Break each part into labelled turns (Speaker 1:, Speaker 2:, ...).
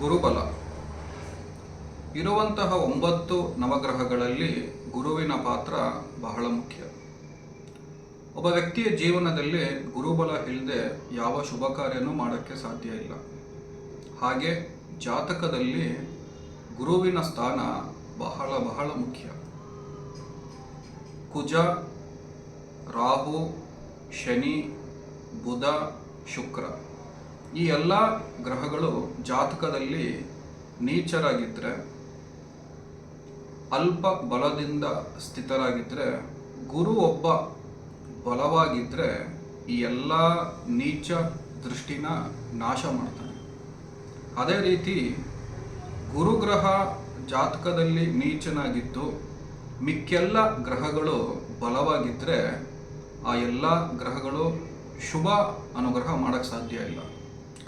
Speaker 1: ಗುರುಬಲ. ಇರುವಂತಹ ಒಂಬತ್ತು ನವಗ್ರಹಗಳಲ್ಲಿ ಗುರುವಿನ ಪಾತ್ರ ಬಹಳ ಮುಖ್ಯ. ಒಬ್ಬ ವ್ಯಕ್ತಿಯ ಜೀವನದಲ್ಲಿ ಗುರುಬಲ ಇಲ್ಲದೆ ಯಾವ ಶುಭ ಕಾರ್ಯನೂ ಮಾಡೋಕ್ಕೆ ಸಾಧ್ಯ ಇಲ್ಲ. ಹಾಗೆ ಜಾತಕದಲ್ಲಿ ಗುರುವಿನ ಸ್ಥಾನ ಬಹಳ ಬಹಳ ಮುಖ್ಯ. ಕುಜ, ರಾಹು, ಶನಿ, ಬುಧ, ಶುಕ್ರ. ಈ ಎಲ್ಲ ಗ್ರಹಗಳು ಜಾತಕದಲ್ಲಿ ನೀಚರಾಗಿದ್ದರೆ ಅಲ್ಪ ಬಲದಿಂದ ಸ್ಥಿತರಾಗಿದ್ದರೆ ಗುರು ಒಬ್ಬ ಬಲವಾಗಿದ್ದರೆ ಈ ಎಲ್ಲ ನೀಚ ದೃಷ್ಟಿನ ನಾಶ ಮಾಡ್ತಾನೆ. ಅದೇ ರೀತಿ ಗುರುಗ್ರಹ ಜಾತಕದಲ್ಲಿ ನೀಚನಾಗಿದ್ದು, ಮಿಕ್ಕೆಲ್ಲ ಗ್ರಹಗಳು ಬಲವಾಗಿದ್ದರೆ ಆ ಎಲ್ಲ ಗ್ರಹಗಳು ಶುಭ ಅನುಗ್ರಹ ಮಾಡೋಕ್ಕೆ ಸಾಧ್ಯ ಇಲ್ಲ.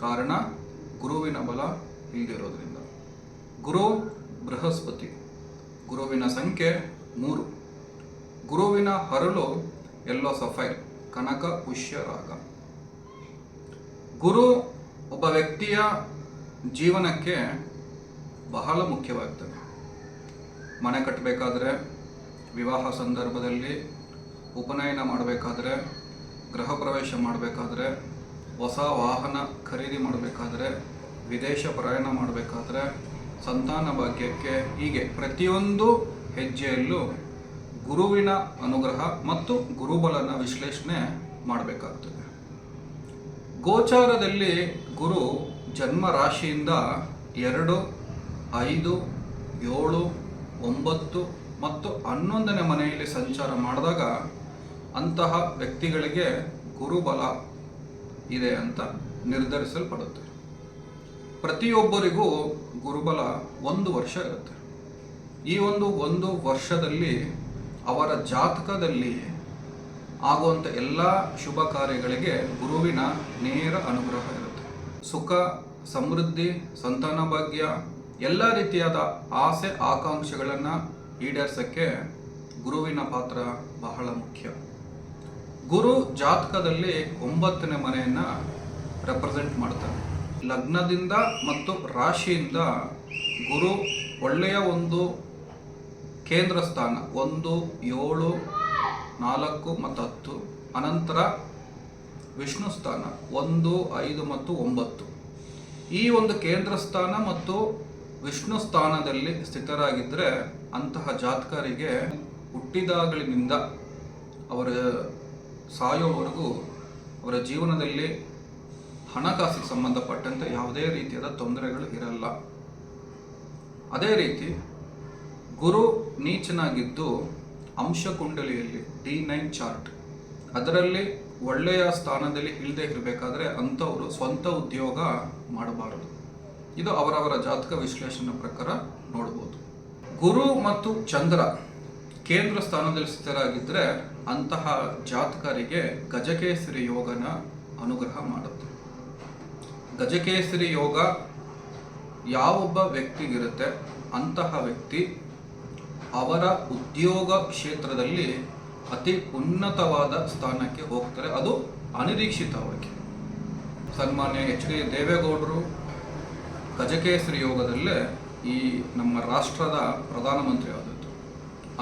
Speaker 1: ಕಾರಣ ಗುರುವಿನ ಬಲ ಇಲ್ದಿರೋದ್ರಿಂದ. ಗುರು ಬೃಹಸ್ಪತಿ, ಗುರುವಿನ ಸಂಖ್ಯೆ ಮೂರು. ಗುರುವಿನ ಹರಳು ಎಲ್ಲೋ ಸಫೈ ಕನಕ, ಪುಷ್ಯ, ರಾಗ. ಗುರು ಒಬ್ಬ ವ್ಯಕ್ತಿಯ ಜೀವನಕ್ಕೆ ಬಹಳ ಮುಖ್ಯವಾಗ್ತದೆ. ಮನೆ ಕಟ್ಟಬೇಕಾದ್ರೆ, ವಿವಾಹ ಸಂದರ್ಭದಲ್ಲಿ ಉಪನಯನ ಮಾಡಬೇಕಾದ್ರೆ, ಗೃಹ ಪ್ರವೇಶ ಮಾಡಬೇಕಾದ್ರೆ ಹೊಸ ವಾಹನ ಖರೀದಿ ಮಾಡಬೇಕಾದ್ರೆ, ವಿದೇಶ ಪ್ರಯಾಣ ಮಾಡಬೇಕಾದ್ರೆ ಸಂತಾನ ಭಾಗ್ಯಕ್ಕೆ ಹೀಗೆ ಪ್ರತಿಯೊಂದು ಹೆಜ್ಜೆಯಲ್ಲೂ ಗುರುವಿನ ಅನುಗ್ರಹ ಮತ್ತು ಗುರುಬಲನ ವಿಶ್ಲೇಷಣೆ ಮಾಡಬೇಕಾಗ್ತದೆ. ಗೋಚಾರದಲ್ಲಿ ಗುರು ಜನ್ಮ ರಾಶಿಯಿಂದ ಎರಡು, ಐದು, ಏಳು, ಒಂಬತ್ತು ಮತ್ತು ಹನ್ನೊಂದನೇ ಮನೆಯಲ್ಲಿ ಸಂಚಾರ ಮಾಡಿದಾಗ ಅಂತಹ ವ್ಯಕ್ತಿಗಳಿಗೆ ಗುರುಬಲ ಇದೆ ಅಂತ ನಿರ್ಧರಿಸಲ್ಪಡುತ್ತೆ. ಪ್ರತಿಯೊಬ್ಬರಿಗೂ ಗುರುಬಲ ಒಂದು ವರ್ಷ ಇರುತ್ತೆ. ಈ ಒಂದು ಒಂದು ವರ್ಷದಲ್ಲಿ ಅವರ ಜಾತಕದಲ್ಲಿ ಆಗುವಂಥ ಎಲ್ಲ ಶುಭ ಕಾರ್ಯಗಳಿಗೆ ಗುರುವಿನ ನೇರ ಅನುಗ್ರಹ ಇರುತ್ತೆ. ಸುಖ, ಸಮೃದ್ಧಿ, ಸಂತಾನ ಭಾಗ್ಯ, ಎಲ್ಲ ರೀತಿಯಾದ ಆಸೆ, ಆಕಾಂಕ್ಷೆಗಳನ್ನು ಈಡೇರಿಸೋಕ್ಕೆ ಗುರುವಿನ ಪಾತ್ರ ಬಹಳ ಮುಖ್ಯ. ಗುರು ಜಾತಕದಲ್ಲಿ ಒಂಬತ್ತನೇ ಮನೆಯನ್ನು ರೆಪ್ರೆಸೆಂಟ್ ಮಾಡ್ತಾರೆ. ಲಗ್ನದಿಂದ ಮತ್ತು ರಾಶಿಯಿಂದ ಗುರು ಒಳ್ಳೆಯ ಒಂದು ಕೇಂದ್ರ ಸ್ಥಾನ, ಒಂದು, ಏಳು, ನಾಲ್ಕು ಮತ್ತು ಹತ್ತು. ಅನಂತರ ವಿಷ್ಣು ಸ್ಥಾನ, ಒಂದು, ಐದು ಮತ್ತು ಒಂಬತ್ತು. ಈ ಒಂದು ಕೇಂದ್ರ ಸ್ಥಾನ ಮತ್ತು ವಿಷ್ಣು ಸ್ಥಾನದಲ್ಲಿ ಸ್ಥಿತರಾಗಿದ್ದರೆ ಅಂತಹ ಜಾತಕರಿಗೆ ಹುಟ್ಟಿದಾಗಲಿನಿಂದ ಅವರ ಸಾಯೋವರೆಗೂ ಅವರ ಜೀವನದಲ್ಲಿ ಹಣಕಾಸಿಗೆ ಸಂಬಂಧಪಟ್ಟಂತೆ ಯಾವುದೇ ರೀತಿಯಾದ ತೊಂದರೆಗಳು ಇರಲ್ಲ. ಅದೇ ರೀತಿ ಗುರು ನೀಚನಾಗಿದ್ದು ಅಂಶಕುಂಡಲಿಯಲ್ಲಿ ಡಿ ನೈನ್ ಚಾರ್ಟ್. ಅದರಲ್ಲಿ ಒಳ್ಳೆಯ ಸ್ಥಾನದಲ್ಲಿ ಇಲ್ಲದೆ ಇರಬೇಕಾದ್ರೆ ಅಂಥವರು ಸ್ವಂತ ಉದ್ಯೋಗ ಮಾಡಬಾರದು. ಇದು ಅವರವರ ಜಾತಕ ವಿಶ್ಲೇಷಣೆ ಪ್ರಕಾರ ನೋಡ್ಬೋದು. ಗುರು ಮತ್ತು ಚಂದ್ರ ಕೇಂದ್ರ ಸ್ಥಾನದಲ್ಲಿ ಸ್ಥಿತರಾಗಿದ್ದರೆ ಅಂತಹ ಜಾತಕರಿಗೆ ಗಜಕೇಸರಿ ಯೋಗನ ಅನುಗ್ರಹ ಮಾಡುತ್ತೆ. ಗಜಕೇಸರಿ ಯೋಗ ಯಾವೊಬ್ಬ ವ್ಯಕ್ತಿಗಿರುತ್ತೆ, ಅಂತಹ ವ್ಯಕ್ತಿ ಅವರ ಉದ್ಯೋಗ ಕ್ಷೇತ್ರದಲ್ಲಿ ಅತಿ ಉನ್ನತವಾದ ಸ್ಥಾನಕ್ಕೆ ಹೋಗ್ತಾರೆ. ಅದು ಅನಿರೀಕ್ಷಿತವಾಗಿ ಸನ್ಮಾನ್ಯ ಎಚ್ ಡಿ ದೇವೇಗೌಡರು ಗಜಕೇಸರಿ ಯೋಗದಲ್ಲೇ ಈ ನಮ್ಮ ರಾಷ್ಟ್ರದ ಪ್ರಧಾನಮಂತ್ರಿ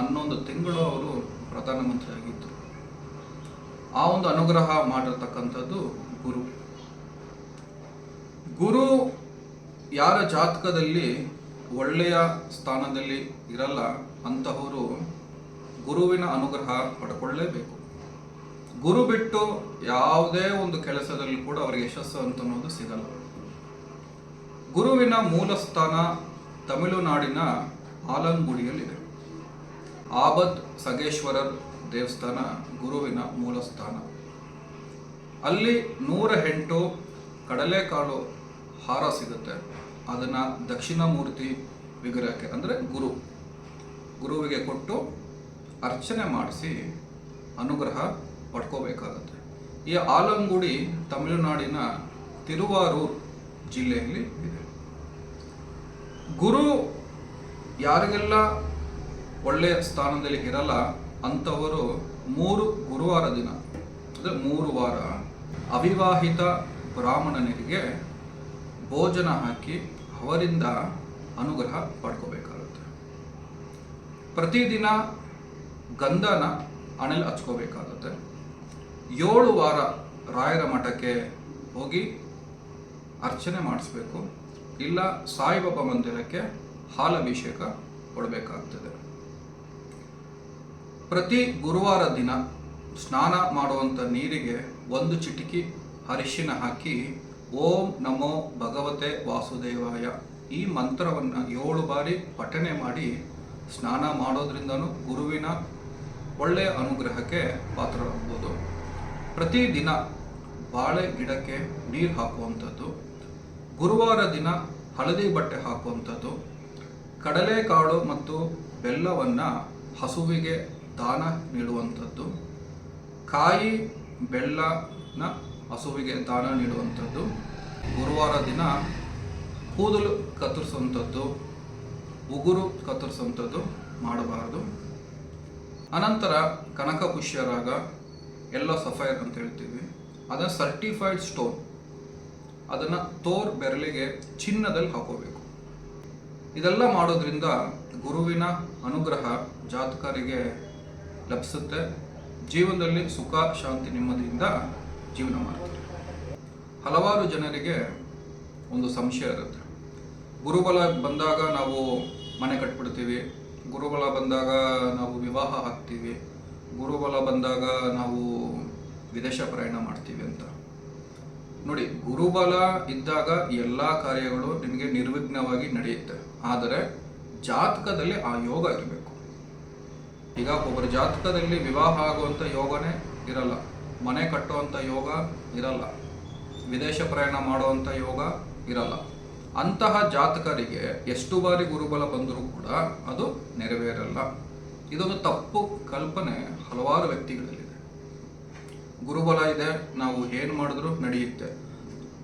Speaker 1: ಹನ್ನೊಂದು ತಿಂಗಳು ಅವರು ಪ್ರಧಾನಮಂತ್ರಿ ಆಗಿದ್ದರು ಆ ಒಂದು ಅನುಗ್ರಹ ಮಾಡಿರ್ತಕ್ಕಂಥದ್ದು ಗುರು. ಗುರು ಯಾರ ಜಾತಕದಲ್ಲಿ ಒಳ್ಳೆಯ ಸ್ಥಾನದಲ್ಲಿ ಇರಲ್ಲ, ಅಂತಹವರು ಗುರುವಿನ ಅನುಗ್ರಹ ಪಡ್ಕೊಳ್ಳೇಬೇಕು. ಗುರು ಬಿಟ್ಟು ಯಾವುದೇ ಒಂದು ಕೆಲಸದಲ್ಲಿ ಕೂಡ ಅವ್ರಿಗೆ ಯಶಸ್ಸು ಅಂತ ಅನ್ನೋದು ಸಿಗಲ್ಲ. ಗುರುವಿನ ಮೂಲ ಸ್ಥಾನ ತಮಿಳುನಾಡಿನ ಆಲಂಗುಡಿಯಲ್ಲಿದೆ ಆಬದ್ ಸಗೇಶ್ವರರ್ ದೇವಸ್ಥಾನ ಗುರುವಿನ ಮೂಲ ಸ್ಥಾನ ಅಲ್ಲಿ ನೂರ ಎಂಟು ಕಡಲೆಕಾಳು ಹಾರ ಸಿಗುತ್ತೆ. ಅದನ್ನು ದಕ್ಷಿಣಾಮೂರ್ತಿ ವಿಗ್ರಹಕ್ಕೆ, ಅಂದರೆ ಗುರು, ಗುರುವಿಗೆ ಕೊಟ್ಟು ಅರ್ಚನೆ ಮಾಡಿಸಿ ಅನುಗ್ರಹ ಪಡ್ಕೋಬೇಕಾಗತ್ತೆ. ಈ ಆಲಂಗುಡಿ ತಮಿಳುನಾಡಿನ ತಿರುವಾರೂರ್ ಜಿಲ್ಲೆಯಲ್ಲಿ ಇದೆ. ಗುರು ಯಾರಿಗೆಲ್ಲ ಒಳ್ಳೆಯ ಸ್ಥಾನದಲ್ಲಿ ಇರಲ್ಲ ಅಂಥವರು ಮೂರು ಗುರುವಾರ ದಿನ. ಅಂದರೆ ಮೂರು ವಾರ. ಅವಿವಾಹಿತ ಬ್ರಾಹ್ಮಣನಿಗೆ ಭೋಜನ ಹಾಕಿ ಅವರಿಂದ ಅನುಗ್ರಹ ಪಡ್ಕೋಬೇಕಾಗುತ್ತೆ. ಪ್ರತಿದಿನ ಗಂಧನ ಅಣೆಲ್ ಹಚ್ಕೋಬೇಕಾಗುತ್ತೆ. ಏಳು ವಾರ ರಾಯರ ಮಠಕ್ಕೆ ಹೋಗಿ ಅರ್ಚನೆ ಮಾಡಿಸ್ಬೇಕು. ಇಲ್ಲ ಸಾಯಿಬಾಬಾ ಮಂದಿರಕ್ಕೆ ಹಾಲಭಿಷೇಕ ಕೊಡಬೇಕಾಗ್ತದೆ. ಪ್ರತಿ ಗುರುವಾರ ದಿನ ಸ್ನಾನ ಮಾಡುವಂಥ ನೀರಿಗೆ ಒಂದು ಚಿಟಿಕಿ ಅರಿಶಿನ ಹಾಕಿ, ಓಂ ನಮೋ ಭಗವತೆ ವಾಸುದೇವಾಯ ಈ ಮಂತ್ರವನ್ನು ಏಳು ಬಾರಿ ಪಠನೆ ಮಾಡಿ ಸ್ನಾನ ಮಾಡೋದ್ರಿಂದನೂ ಗುರುವಿನ ಒಳ್ಳೆಯ ಅನುಗ್ರಹಕ್ಕೆ ಪಾತ್ರರಾಗ್ಬೋದು. ಪ್ರತಿದಿನ ಬಾಳೆ ಗಿಡಕ್ಕೆ ನೀರು ಹಾಕುವಂಥದ್ದು, ಗುರುವಾರ ದಿನ ಹಳದಿ ಬಟ್ಟೆ ಹಾಕುವಂಥದ್ದು, ಕಡಲೆಕಾಳು ಮತ್ತು ಬೆಲ್ಲವನ್ನು ಹಸುವಿಗೆ ದಾನ ನೀಡುವಂಥದ್ದು. ಕಾಯಿ ಬೆಲ್ಲನ ಹಸುವಿಗೆ ದಾನ ನೀಡುವಂಥದ್ದು. ಗುರುವಾರ ದಿನ ಕೂದಲು ಕತ್ತರಿಸುವಂಥದ್ದು, ಉಗುರು ಕತ್ತರಿಸುವಂಥದ್ದು ಮಾಡಬಾರದು. ಅನಂತರ ಕನಕ ಪುಷ್ಯರಾಗ ಎಲ್ಲೋ ಸಫೈರ್ ಅಂತ ಹೇಳ್ತೀವಿ. ಅದನ್ನು ಸರ್ಟಿಫೈಡ್ ಸ್ಟೋನ್, ಅದನ್ನು ತೋರ್ ಬೆರಳಿಗೆ ಚಿನ್ನದಲ್ಲಿ ಹಾಕೋಬೇಕು. ಇದೆಲ್ಲ ಮಾಡೋದ್ರಿಂದ ಗುರುವಿನ ಅನುಗ್ರಹ ಜಾತಕರಿಗೆ ಲಭಿಸುತ್ತೆ. ಜೀವನದಲ್ಲಿ ಸುಖ, ಶಾಂತಿ ನೆಮ್ಮದಿಯಿಂದ ಜೀವನ ಮಾಡ್ತಾರೆ. ಹಲವಾರು ಜನರಿಗೆ ಒಂದು ಸಂಶಯ ಇರುತ್ತೆ. ಗುರುಬಲ ಬಂದಾಗ ನಾವು ಮನೆ ಕಟ್ಬಿಡ್ತೀವಿ. ಗುರುಬಲ ಬಂದಾಗ ನಾವು ವಿವಾಹ ಹಾಕ್ತೀವಿ. ಗುರುಬಲ ಬಂದಾಗ ನಾವು ವಿದೇಶ ಪ್ರಯಾಣ ಮಾಡ್ತೀವಿ ಅಂತ. ನೋಡಿ, ಗುರುಬಲ ಇದ್ದಾಗ ಎಲ್ಲ ಕಾರ್ಯಗಳು ನಿಮಗೆ ನಿರ್ವಿಘ್ನವಾಗಿ ನಡೆಯುತ್ತೆ. ಆದರೆ ಜಾತಕದಲ್ಲಿ ಆ ಯೋಗ ಇರಬೇಕು. ಈಗ ಒಬ್ಬರ ಜಾತಕದಲ್ಲಿ ವಿವಾಹ ಆಗುವಂಥ ಯೋಗನೇ ಇರಲ್ಲ. ಮನೆ ಕಟ್ಟುವಂಥ ಯೋಗ ಇರಲ್ಲ. ವಿದೇಶ ಪ್ರಯಾಣ ಮಾಡುವಂಥ ಯೋಗ ಇರಲ್ಲ. ಅಂತಹ ಜಾತಕರಿಗೆ ಎಷ್ಟು ಬಾರಿ ಗುರುಬಲ ಬಂದರೂ ಕೂಡ ಅದು ನೆರವೇರಲ್ಲ. ಇದೊಂದು ತಪ್ಪು ಕಲ್ಪನೆ ಹಲವಾರು ವ್ಯಕ್ತಿಗಳಲ್ಲಿದೆ. ಗುರುಬಲ ಇದೆ, ನಾವು ಏನು ಮಾಡಿದ್ರೂ ನಡೆಯುತ್ತೆ.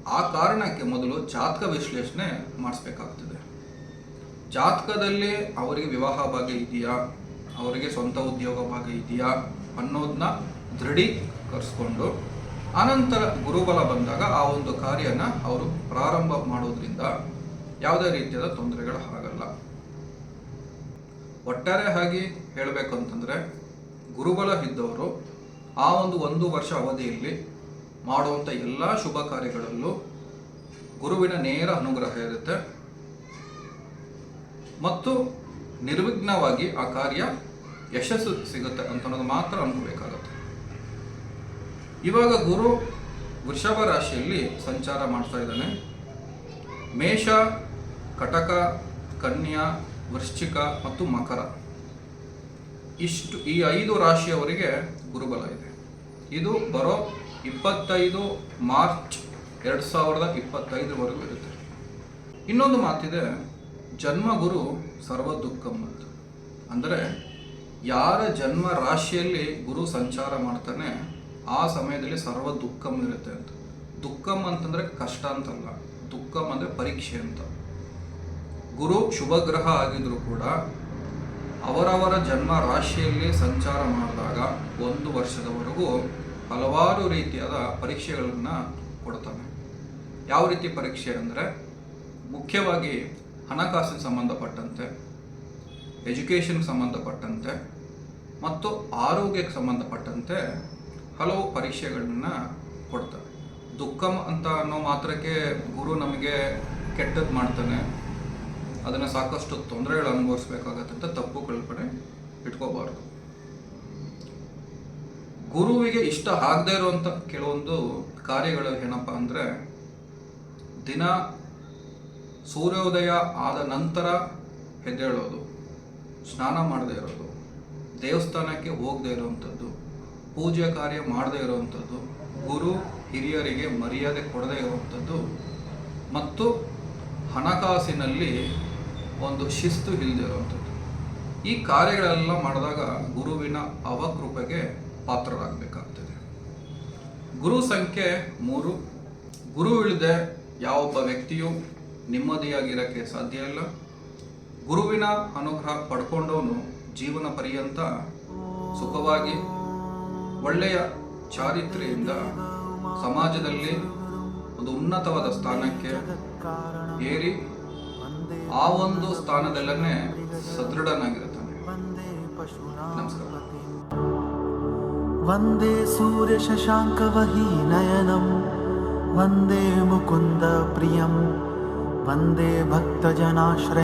Speaker 1: ಆ ಕಾರಣಕ್ಕೆ ಮೊದಲು ಜಾತಕ ವಿಶ್ಲೇಷಣೆ ಮಾಡಿಸ್ಬೇಕಾಗ್ತದೆ. ಜಾತಕದಲ್ಲಿ ಅವರಿಗೆ ವಿವಾಹ ಭಾಗ್ಯ ಇದೆಯಾ? ಅವರಿಗೆ ಸ್ವಂತ ಉದ್ಯೋಗ ಭಾಗ ಇದೆಯಾ ಅನ್ನೋದನ್ನ ದೃಢೀಕರಿಸ್ಕೊಂಡು, ಆನಂತರ ಗುರುಬಲ ಬಂದಾಗ ಆ ಒಂದು ಕಾರ್ಯನ ಅವರು ಪ್ರಾರಂಭ ಮಾಡೋದ್ರಿಂದ ಯಾವುದೇ ರೀತಿಯಾದ ತೊಂದರೆಗಳು ಆಗಲ್ಲ. ಒಟ್ಟಾರೆ ಆಗಿ ಹೇಳಬೇಕು ಅಂತಂದರೆ ಗುರುಬಲ ಇದ್ದವರು ಆ ಒಂದು ಒಂದು ವರ್ಷ ಅವಧಿಯಲ್ಲಿ ಮಾಡುವಂಥ ಎಲ್ಲ ಶುಭ ಕಾರ್ಯಗಳಲ್ಲೂ ಗುರುವಿನ ನೇರ ಅನುಗ್ರಹ ಇರುತ್ತೆ. ಮತ್ತು ನಿರ್ವಿಘ್ನವಾಗಿ ಆ ಕಾರ್ಯ ಯಶಸ್ಸು ಸಿಗುತ್ತೆ ಅಂತ ಅನ್ನೋದು ಮಾತ್ರ ಅನ್ಕೋಬೇಕಾಗುತ್ತೆ. ಇವಾಗ ಗುರು ವೃಷಭ ರಾಶಿಯಲ್ಲಿ ಸಂಚಾರ ಮಾಡ್ತಾ ಇದ್ದಾನೆ. ಮೇಷ, ಕಟಕ, ಕನ್ಯಾ, ವೃಶ್ಚಿಕ ಮತ್ತು ಮಕರ. ಇಷ್ಟು ಈ ಐದು ರಾಶಿಯವರಿಗೆ ಗುರುಬಲ ಇದೆ. ಇದು ಬರೋ ಇಪ್ಪತ್ತೈದು ಮಾರ್ಚ್ ಎರಡು ಸಾವಿರದ ಇಪ್ಪತ್ತೈದರವರೆಗೂ ಇರುತ್ತೆ. ಇನ್ನೊಂದು ಮಾತಿದೆ ಜನ್ಮ ಗುರು ಸರ್ವ ಅಂತ. ಅಂದರೆ ಯಾರ ಜನ್ಮ ರಾಶಿಯಲ್ಲಿ ಗುರು ಸಂಚಾರ ಮಾಡ್ತಾನೆ, ಆ ಸಮಯದಲ್ಲಿ ಸರ್ವ ದುಃಖಂ ಇರುತ್ತೆ ಅಂತ. ದುಃಖಮ್ ಅಂತಂದರೆ ಕಷ್ಟ ಅಂತಲ್ಲ ದುಃಖಮ್ ಅಂದರೆ ಪರೀಕ್ಷೆ ಅಂತ. ಗುರು ಶುಭ ಗ್ರಹ ಆಗಿದ್ರು ಕೂಡ ಅವರವರ ಜನ್ಮ ರಾಶಿಯಲ್ಲಿ ಸಂಚಾರ ಮಾಡಿದಾಗ ಒಂದು ವರ್ಷದವರೆಗೂ ಹಲವಾರು ರೀತಿಯಾದ ಪರೀಕ್ಷೆಗಳನ್ನು ಕೊಡ್ತಾನೆ. ಯಾವ ರೀತಿ ಪರೀಕ್ಷೆ ಅಂದರೆ ಮುಖ್ಯವಾಗಿ ಹಣಕಾಸಿಗೆ ಸಂಬಂಧಪಟ್ಟಂತೆ, ಎಜುಕೇಷನ್ಗೆ ಸಂಬಂಧಪಟ್ಟಂತೆ ಮತ್ತು ಆರೋಗ್ಯಕ್ಕೆ ಸಂಬಂಧಪಟ್ಟಂತೆ ಹಲವು ಪರೀಕ್ಷೆಗಳನ್ನ ಕೊಡ್ತಾರೆ. ದುಃಖಂ ಅಂತ ಅನ್ನೋ ಮಾತ್ರಕ್ಕೆ ಗುರು ನಮಗೆ ಕೆಟ್ಟದ್ದು ಮಾಡ್ತಾನೆ. ಅದನ್ನು ಸಾಕಷ್ಟು ತೊಂದರೆಗಳು ಅನುಭವಿಸ್ಬೇಕಾಗತ್ತೆ ಅಂತ ತಪ್ಪು ಕಲ್ಪನೆ ಇಟ್ಕೋಬಾರ್ದು. ಗುರುವಿಗೆ ಇಷ್ಟ ಆಗದೆ ಇರುವಂಥ ಕೆಲವೊಂದು ಕಾರ್ಯಗಳು ಏನಪ್ಪ ಅಂದರೆ ದಿನ ಸೂರ್ಯೋದಯ ಆದ ನಂತರ ಹೆದ್ದೇಳೋದು ಸ್ನಾನ ಮಾಡದೇ ಇರೋದು, ದೇವಸ್ಥಾನಕ್ಕೆ ಹೋಗದೇ ಇರುವಂಥದ್ದು, ಪೂಜೆ ಕಾರ್ಯ ಮಾಡದೇ ಇರುವಂಥದ್ದು, ಗುರು ಹಿರಿಯರಿಗೆ ಮರ್ಯಾದೆ ಕೊಡದೇ ಇರುವಂಥದ್ದು, ಮತ್ತು ಹಣಕಾಸಿನಲ್ಲಿ ಒಂದು ಶಿಸ್ತು ಇಲ್ಲದೇ ಇರುವಂಥದ್ದು. ಈ ಕಾರ್ಯಗಳೆಲ್ಲ ಮಾಡಿದಾಗ ಗುರುವಿನ ಅವಕೃಪೆಗೆ ಪಾತ್ರರಾಗಬೇಕಾಗ್ತದೆ. ಗುರು ಸಂಖ್ಯೆ ಮೂರು. ಗುರು ಇಳಿದೆ ಯಾವೊಬ್ಬ ವ್ಯಕ್ತಿಯು ನೆಮ್ಮದಿಯಾಗಿರಕ್ಕೆ ಸಾಧ್ಯ ಇಲ್ಲ. ಗುರುವಿನ ಅನುಗ್ರಹ ಪಡ್ಕೊಂಡವನು ಜೀವನ ಪರ್ಯಂತ ಸುಖವಾಗಿ ಒಳ್ಳೆಯ ಚಾರಿತ್ರೆಯಿಂದ ಸಮಾಜದಲ್ಲಿ ಒಂದು ಉನ್ನತವಾದ ಸ್ಥಾನಕ್ಕೆ ಏರಿ ಆ ಒಂದು ಸ್ಥಾನದಲ್ಲೇ ಸದೃಢನಾಗಿರುತ್ತಾನೆ.
Speaker 2: ನಮಸ್ಕಾರ. ವಂದೇ
Speaker 1: ಸೂರ್ಯ
Speaker 2: ಶಶಾಂಕವಹಿ ನಯನಂ, ವಂದೇ ಮುಕುಂದ ಪ್ರಿಯಂ. वंदे भक्तजनाश्रय।